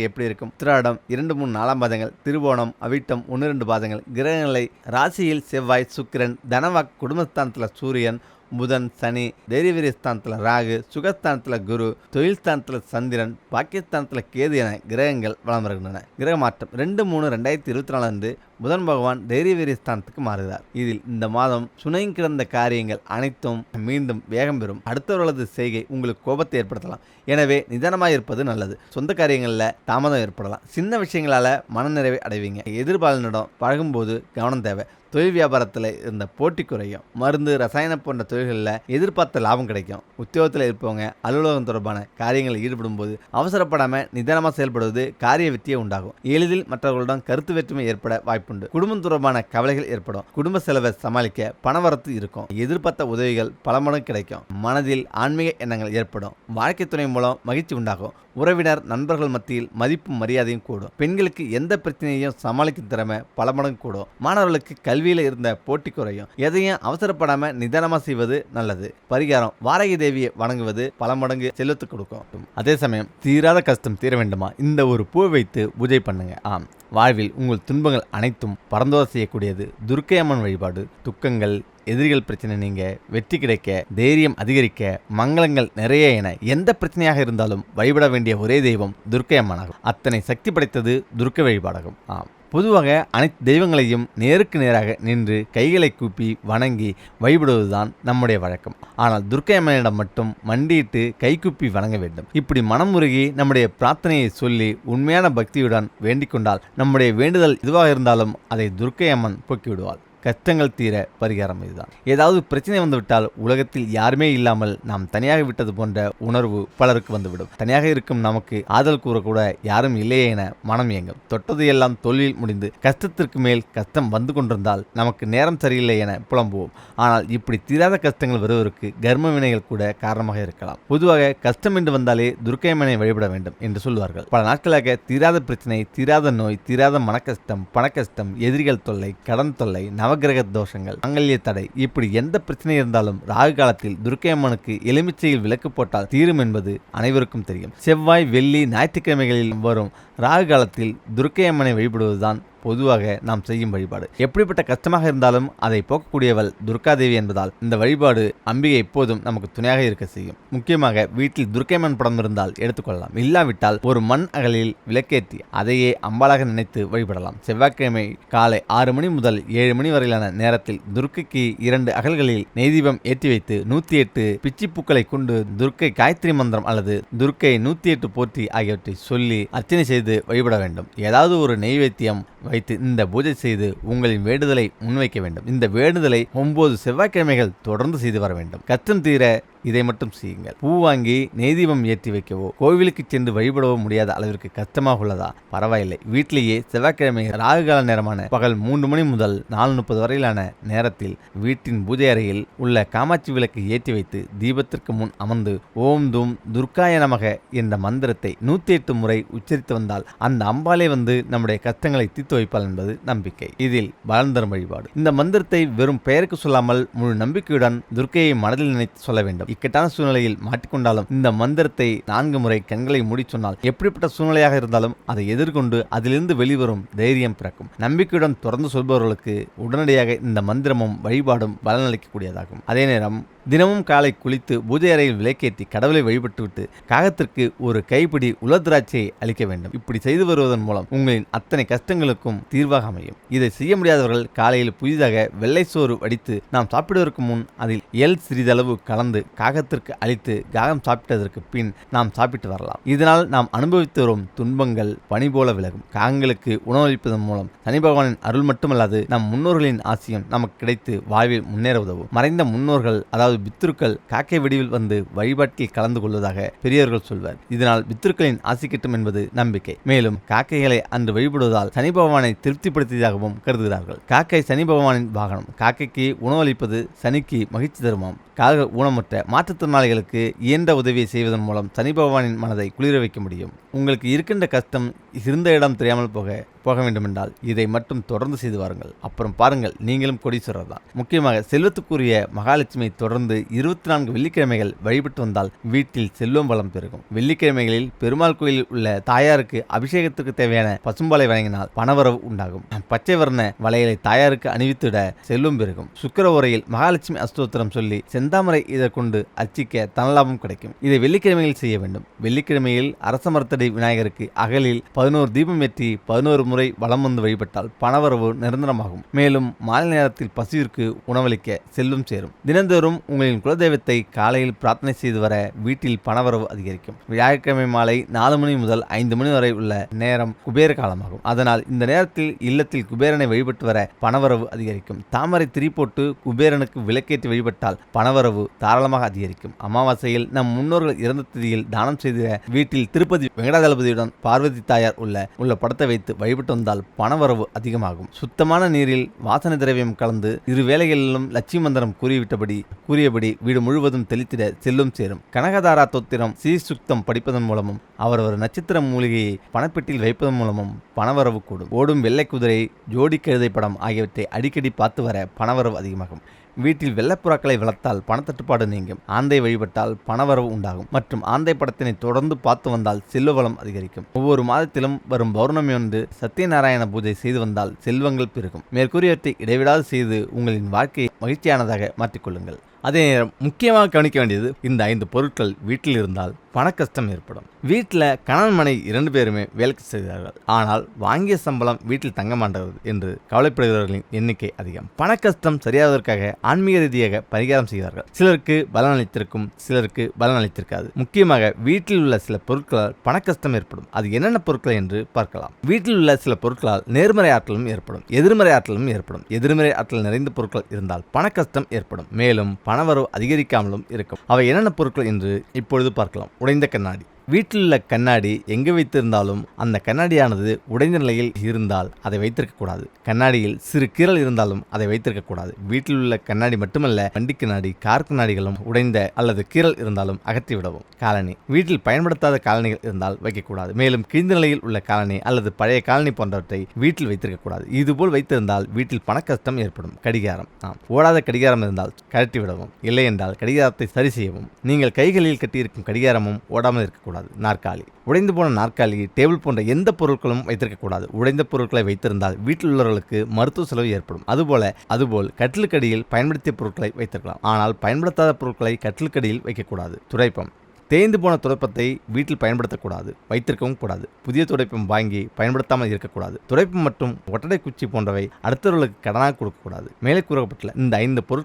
எப்படி இருக்கும்? திராடம் இரண்டு மூணு நாலாம் பாதங்கள் திருவோணம் அவிட்டம் ஒன்று ரெண்டு பாதங்கள். கிரகநிலை ராசியில் செவ்வாய் சுக்கிரன் தனவாக் குடும்பஸ்தானத்தில் சூரியன் புதன் சனி தைரியவீரியஸ்தானத்தில் ராகு சுகஸ்தானத்தில் குரு தொழில் ஸ்தானத்தில் சந்திரன் பாக்கியஸ்தானத்தில் கேது என கிரகங்கள் வளம் வருகின்றன. கிரக மாற்றம் ரெண்டு மூணு ரெண்டாயிரத்தி இருபத்தி நாலு அன்று புதன் பகவான் தைரியவீரிய ஸ்தானத்துக்கு மாறுகிறார். இதில் இந்த மாதம் சுனையும் கிடந்த காரியங்கள் அனைத்தும் மீண்டும் வேகம் பெறும். அடுத்தவர்களது செய்கை உங்களுக்கு கோபத்தை ஏற்படுத்தலாம். எனவே நிதானமாக இருப்பது நல்லது. சொந்த காரியங்களில் தாமதம் ஏற்படலாம். சின்ன விஷயங்களால் மனநிறைவை அடைவீங்க. எதிர்பாலனிடம் பழகும்போது கவனம் தேவை. தொழில் வியாபாரத்தில் இருந்த போட்டி குறையும். மருந்து ரசாயனம் போன்ற தொழில்களில் எதிர்பார்த்த லாபம் கிடைக்கும். உத்தியோகத்தில் இருப்பவங்க அலுவலகம் தொடர்பான காரியங்களில் ஈடுபடும் போது அவசரப்படாமல் நிதானமாக செயல்படுவது காரிய வெற்றியை உண்டாகும். எளிதில் மற்றவர்களிடம் கருத்து வேற்றுமை ஏற்பட வாய்ப்புண்டு. குடும்பம் தொடர்பான கவலைகள் ஏற்படும். குடும்ப செலவை சமாளிக்க பணவரத்து இருக்கும். எதிர்பார்த்த உதவிகள் பல மடங்கு கிடைக்கும். மனதில் ஆன்மீக எண்ணங்கள் ஏற்படும். வாழ்க்கை துணை மூலம் மகிழ்ச்சி உண்டாகும். உறவினர் நண்பர்கள் மத்தியில் மதிப்பும் மரியாதையும் கூடும். பெண்களுக்கு எந்த பிரச்சனையையும் சமாளிக்கும் திறமை பல மடங்கு கூடும். மாணவர்களுக்கு கல்வி கல்வியில் இருந்த போட்டி குறையும். எதையும் அவசரப்படாமல் நிதானமாக செய்வது நல்லது. பரிகாரம் வாரகி தேவியை வணங்குவது பல மடங்கு செல்வத்து கொடுக்கும். அதே சமயம் தீராத கஷ்டம் தீர வேண்டுமா? இந்த ஒரு பூ வைத்து பூஜை பண்ணுங்க. ஆம். வாழ்வில் உங்கள் துன்பங்கள் அனைத்தும் பறந்தோத செய்யக்கூடியது. துர்க்கை அம்மன் வழிபாடு துக்கங்கள் எதிரிகள் பிரச்சனை நீங்க வெற்றி கிடைக்க தைரியம் அதிகரிக்க மங்களங்கள் நிறைய என எந்த பிரச்சனையாக இருந்தாலும் வழிபட வேண்டிய ஒரே தெய்வம் துர்க்கை அம்மனாகும். அத்தனை சக்தி படைத்தது துர்க்கை வழிபாடாகும். ஆம். பொதுவாக அனைத்து தெய்வங்களையும் நேருக்கு நேராக நின்று கைகளை கூப்பி வணங்கி வழிபடுவதுதான் நம்முடைய வழக்கம். ஆனால் துர்க்கை அம்மனிடம் மட்டும் மண்டியிட்டு கைகூப்பி வணங்க வேண்டும். இப்படி மனமுருகி நம்முடைய பிரார்த்தனையை சொல்லி உண்மையான பக்தியுடன் வேண்டிக் கொண்டால் நம்முடைய வேண்டுதல் எதுவாக இருந்தாலும் அதை துர்க்கை அம்மன் போக்கிவிடுவாள். கஷ்டங்கள் தீர பரிகாரம் இதுதான். ஏதாவது பிரச்சனை வந்துவிட்டால் உலகத்தில் யாருமே இல்லாமல் நாம் தனியாக விட்டது போன்ற உணர்வு பலருக்கு வந்துவிடும். தனியாக இருக்கும் நமக்கு ஆதல் கூறக்கூட யாரும் இல்லையே என மனம் இயங்கும். தொட்டது எல்லாம் தொழில் முடிந்து கஷ்டத்திற்கு மேல் கஷ்டம் வந்து கொண்டிருந்தால் நமக்கு நேரம் சரியில்லை என புலம்புவோம். ஆனால் இப்படி தீராத கஷ்டங்கள் வருவதற்கு கர்ம வினைகள் கூட காரணமாக இருக்கலாம். பொதுவாக கஷ்டம் என்று வந்தாலே துர்க்கையம்மனை வழிபட வேண்டும் என்று சொல்வார்கள். பல நாட்களாக தீராத பிரச்சனை தீராத நோய் தீராத மனக்கஷ்டம் பணக்கஷ்டம் எதிரிகள் தொல்லை கடன் தொல்லை நவகிரக தோஷங்கள் மங்கல்ய தடை. இப்படி எந்த பிரச்சனை இருந்தாலும் ராகு காலத்தில் துர்க்கை அம்மனுக்கு எலுமிச்சையில் விளக்கு போட்டால் தீரும் என்பது அனைவருக்கும் தெரியும். செவ்வாய் வெள்ளி ஞாயிற்றுக்கிழமைகளில் வரும் ராகு காலத்தில் துர்க்கை அம்மனை வழிபடுவதுதான் பொதுவாக நாம் செய்யும் வழிபாடு. எப்படிப்பட்ட கஷ்டமாக இருந்தாலும் அதை போக்கக்கூடியவள் துர்காதேவி என்பதால் இந்த வழிபாடு அம்பிகை எப்போதும் நமக்கு துணையாக இருக்க செய்யும். முக்கியமாக வீட்டில் துர்க்கைமன் படம் இருந்தால் எடுத்துக்கொள்ளலாம். இல்லாவிட்டால் ஒரு மண் அகலில் விளக்கேற்றி அதையே அம்பாளாக நினைத்து வழிபடலாம். செவ்வாய்க்கிழமை காலை ஆறு மணி முதல் ஏழு மணி வரையிலான நேரத்தில் துர்க்கைக்கு இரண்டு அகல்களில் நெய்தீபம் ஏற்றி வைத்து நூத்தி எட்டு பிச்சிப்பூக்களை கொண்டு துர்க்கை காயத்ரி மந்திரம் அல்லது துர்க்கை நூத்தி எட்டு போற்றி ஆகியவற்றை சொல்லி அர்ச்சனை செய்து வழிபட வேண்டும். ஏதாவது ஒரு நெய்வேத்தியம் வைத்து இந்த பூஜை செய்து உங்களின் வேண்டுதலை முன்வைக்க வேண்டும். இந்த வேண்டுதலை ஒன்பது செவ்வாய்க்கிழமைகள் தொடர்ந்து செய்து வர வேண்டும். கஷ்டம் தீர இதை மட்டும் செய்யுங்கள். பூ வாங்கி நெய்தீபம் ஏற்றி வைக்கவோ கோவிலுக்கு சென்று வழிபடவோ முடியாத அளவிற்கு கஷ்டமாக உள்ளதா? பரவாயில்லை. வீட்டிலேயே செவ்வாய்க்கிழமை ராகுகால நேரமான பகல் மூன்று மணி முதல் நாலு முப்பது வரையிலான நேரத்தில் வீட்டின் பூஜை அறையில் உள்ள காமாட்சி விளக்கு ஏற்றி வைத்து தீபத்திற்கு முன் அமர்ந்து ஓம் தூம் துர்காய நமக என்ற மந்திரத்தை நூத்தி எட்டு முறை உச்சரித்து வந்தால் அந்த அம்பாலே வந்து நம்முடைய கஷ்டங்களை தீர்த்து வைப்பாள் என்பது நம்பிக்கை. இதில் பலன் தரும் வழிபாடு. இந்த மந்திரத்தை வெறும் பெயருக்கு சொல்லாமல் முழு நம்பிக்கையுடன் துர்க்கையை மனதில் நினைத்து சொல்ல வேண்டும். இக்கட்டான சூழ்நிலையில் மாட்டிக்கொண்டாலும் இந்த மந்திரத்தை நான்கு முறை கண்களை மூடி சொன்னால் எப்படிப்பட்ட சூழ்நிலையாக இருந்தாலும் அதை எதிர்கொண்டு அதிலிருந்து வெளிவரும் தைரியம் பிறக்கும். நம்பிக்கையுடன் தொடர்ந்து சொல்பவர்களுக்கு உடனடியாக இந்த மந்திரமும் வழிபாடும் பலனளிக்கக்கூடியதாகும் அதே நேரம் தினமும் காலை குளித்து பூஜை அறையில் விலைக்கேற்றி கடவுளை வழிபட்டுவிட்டு காகத்திற்கு ஒரு கைப்பிடி உலர்திராட்சியை அளிக்க வேண்டும். இப்படி செய்து வருவதன் மூலம் உங்களின் அத்தனை கஷ்டங்களுக்கும் தீர்வாக அமையும். இதை செய்ய முடியாதவர்கள் காலையில் புதிதாக வெள்ளை சோறு வடித்து நாம் சாப்பிடுவதற்கு முன் அதில் எல் சிறிதளவு கலந்து காகத்திற்கு அளித்து காகம் சாப்பிட்டதற்கு பின் நாம் சாப்பிட்டு வரலாம். இதனால் நாம் அனுபவித்து வரும் துன்பங்கள் பனி போல விலகும். காகங்களுக்கு உணவளிப்பதன் மூலம் சனி பகவானின் அருள் மட்டுமல்லாது நம் முன்னோர்களின் ஆசியம் நமக்கு கிடைத்து வாழ்வில் முன்னேற உதவும். மறைந்த முன்னோர்கள் அதாவது பித்ருக்கள் காக்கை வடிவில் வந்து வழிபாட்டில் கலந்து கொள்வதாக பெரியவர்கள் சொல்வர். இதனால் பித்ருக்களின் ஆசி கிட்டும் என்பது நம்பிக்கை. மேலும் காக்கைகளை அன்று வழிபடுவதால் சனி பகவானை திருப்திப்படுத்தியதாகவும் கருதுகிறார்கள். காக்கை சனி பகவானின் வாகனம். காக்கைக்கு உணவளிப்பது சனிக்கு மகிழ்ச்சி தருமாம். காக ஊனமுற்ற மாற்றுத்திறனாளிகளுக்கு இயன்ற உதவியை செய்வதன் மூலம் சனி பகவானின் மனதை குளிர வைக்க முடியும். உங்களுக்கு இருக்கின்ற கஷ்டம் இருந்த இடம் தெரியாமல் போக போக வேண்டுமென்றால் இதை மட்டும் தொடர்ந்து செய்து வாருங்கள். அப்புறம் பாருங்கள் நீங்களும் கொடீஸ்வரர் தான். முக்கியமாக செல்வத்துக்குரிய மகாலட்சுமி தொடர்ந்து இருபத்தி நான்கு வெள்ளிக்கிழமைகள் வழிபட்டு வந்தால் வீட்டில் செல்வம் வளம் பெருகும். வெள்ளிக்கிழமைகளில் பெருமாள் கோயிலில் உள்ள தாயாருக்கு அபிஷேகத்துக்கு தேவையான பசும்பாலை வழங்கினால் பணவரவு உண்டாகும். பச்சை வர்ண வளையலை தாயாருக்கு அணிவித்திட செல்வம் பெருகும். சுக்கிர உரையில் மகாலட்சுமி அஸ்தோத்திரம் சொல்லி செந்தாமரை இதை கொண்டு அர்ச்சிக்க தனலாபம் கிடைக்கும். இதை வெள்ளிக்கிழமையில் செய்ய வேண்டும். வெள்ளிக்கிழமையில் அரச மரத்தடி விநாயகருக்கு அகலில் பதினோரு தீபம் ஏற்றி பதினோரு முறை வலம் வந்து வழிபட்டால் பணவரவு நிரந்தரமாகும். மேலும் மாலை நேரத்தில் பசுவிற்கு உணவளிக்க செல்லும் சேரும். தினந்தோறும் உங்களின் குலதெய்வத்தை காலையில் பிரார்த்தனை செய்து வர வீட்டில் பணவரவு அதிகரிக்கும். வியாழக்கிழமை மாலை நாலு மணி முதல் ஐந்து மணி வரை உள்ள நேரம் குபேர காலமாகும். அதனால் இந்த நேரத்தில் இல்லத்தில் குபேரனை வழிபட்டு வர பணவரவு அதிகரிக்கும். தாமரை திரி போட்டு குபேரனுக்கு விளக்கேற்றி வழிபட்டால் பணவரவு தாராளமாக அதிகரிக்கும். அமாவாசையில் நம் முன்னோர்கள் இறந்த திதியில் தானம் செய்த வீட்டில் திருப்பதி வெங்கடாதளபதியுடன் பார்வதி தாயார் உள்ள உள்ள படத்தை வைத்து வழிபட்டு வந்தால் பணவரவு அதிகமாகும். சுத்தமான நீரில் வாசனை திரவியம் கலந்து இரு வேளைகளிலும் லட்சுமி மந்திரம் கூறிவிட்டபடி கூறியபடி வீடு முழுவதும் தெளித்திட செல்லும் சேரும். கனகதாரா தோத்திரம் சீசுக்தம் படிப்பதன் மூலமும் அவரவர் நட்சத்திர மூலிகையை பணப்பெட்டியில் வைப்பதன் மூலமும் பணவரவு கூடும். ஓடும் வெள்ளை குதிரை ஜோடி கழுதை படம் ஆகியவற்றை அடிக்கடி பார்த்து வர பணவரவு அதிகமாகும். வீட்டில் வெள்ளப்புறாக்களை வளர்த்தால் பணத்தட்டுப்பாடு நீங்கும். ஆந்தை வழிபட்டால் பணவரவு உண்டாகும். மற்றும் ஆந்தை படத்தினை தொடர்ந்து பார்த்து வந்தால் செல்வ வளம் அதிகரிக்கும். ஒவ்வொரு மாதத்திலும் வரும் பௌர்ணமி ஒன்று சத்யநாராயண பூஜை செய்து வந்தால் செல்வங்கள் பெருகும். மேற்கூறியவற்றை இடைவிடாது செய்து உங்களின் வாழ்க்கையை மகிழ்ச்சியானதாக மாற்றிக்கொள்ளுங்கள். அதே நேரம் முக்கியமாக கவனிக்க வேண்டியது இந்த ஐந்து பொருட்கள் வீட்டில் இருந்தால் பண கஷ்டம் ஏற்படும். வீட்டில் கணவன் மனை இரண்டு பேருமே வேலைக்கு செய்கிறார்கள் ஆனால் வாங்கிய சம்பளம் வீட்டில் தங்க மாட்டது என்று கவலைப்படுகிறவர்களின் எண்ணிக்கை அதிகம். பண கஷ்டம் சரியாவதற்காக ஆன்மீக ரீதியாக பரிகாரம் செய்கிறார்கள். சிலருக்கு பலன் அளித்திருக்கும் சிலருக்கு பலன் அளித்திருக்காது. முக்கியமாக வீட்டில் உள்ள சில பொருட்களால் பண கஷ்டம் ஏற்படும். அது என்னென்ன பொருட்கள் என்று பார்க்கலாம். வீட்டில் உள்ள சில பொருட்களால் நேர்மறை ஆற்றலும் ஏற்படும். எதிர்மறை ஆற்றலும் ஏற்படும். எதிர்மறை ஆற்றல் நிறைந்த பொருட்கள் இருந்தால் பண கஷ்டம் ஏற்படும். மேலும் பணவரவு அதிகரிக்காமலும் இருக்கும். அவை என்னென்ன பொருட்கள் என்று இப்பொழுது பார்க்கலாம். உடைந்த கண்ணாடி. வீட்டில் உள்ள கண்ணாடி எங்கே வைத்திருந்தாலும் அந்த கண்ணாடியானது உடைந்த நிலையில் இருந்தால் அதை வைத்திருக்கக்கூடாது கண்ணாடியில் சிறு கீறல் இருந்தாலும் அதை வைத்திருக்கக்கூடாது வீட்டில் உள்ள கண்ணாடி மட்டுமல்ல வண்டி கண்ணாடி கார் கண்ணாடிகளும் உடைந்த அல்லது கீறல் இருந்தாலும் அகற்றிவிடவும் காலனி வீட்டில் பயன்படுத்தாத காலனிகள் இருந்தால் வைக்கக்கூடாது மேலும் கிழிந்த நிலையில் உள்ள காலனி அல்லது பழைய காலனி போன்றவற்றை வீட்டில் வைத்திருக்கக்கூடாது இதுபோல் வைத்திருந்தால் வீட்டில் பணக்கஷ்டம் ஏற்படும். கடிகாரம் ஆம் ஓடாத கடிகாரம் இருந்தால் கழட்டிவிடவும் இல்லை என்றால் கடிகாரத்தை சரி செய்யவும். நீங்கள் கைகளில் கட்டியிருக்கும் கடிகாரமும் ஓடாமல் இருக்கக்கூடாது நாற்காலி. உடைந்து போன நாற்காலி டேபிள் போன்ற எந்த பொருட்களும் வைத்திருக்கக்கூடாது. உடைந்த பொருட்களை வைத்திருந்தால் வீட்டில் உள்ளவர்களுக்கு மருத்துவ செலவு ஏற்படும். அதுபோல அதுபோல் கட்டிலுக்கடியில் பயன்படுத்திய பொருட்களை வைத்திருக்கலாம். ஆனால் பயன்படுத்தாத பொருட்களை கட்டிலுக்கடியில் வைக்கக்கூடாது. துடைப்பம். தேய்ந்து போன துடைப்பத்தை வீட்டில் பயன்படுத்தக்கூடாது. வைத்திருக்கவும் கூடாது. புதிய துடைப்பம் வாங்கி பயன்படுத்தாமல் இருக்கக்கூடாது. துடைப்பம் மற்றும் ஒட்டடை குச்சி போன்றவை அடுத்தவர்களுக்கு கடனாக கொடுக்கக்கூடாது. மேலே கூறப்பட்டுள்ள இந்த ஐந்து பொருட்கள்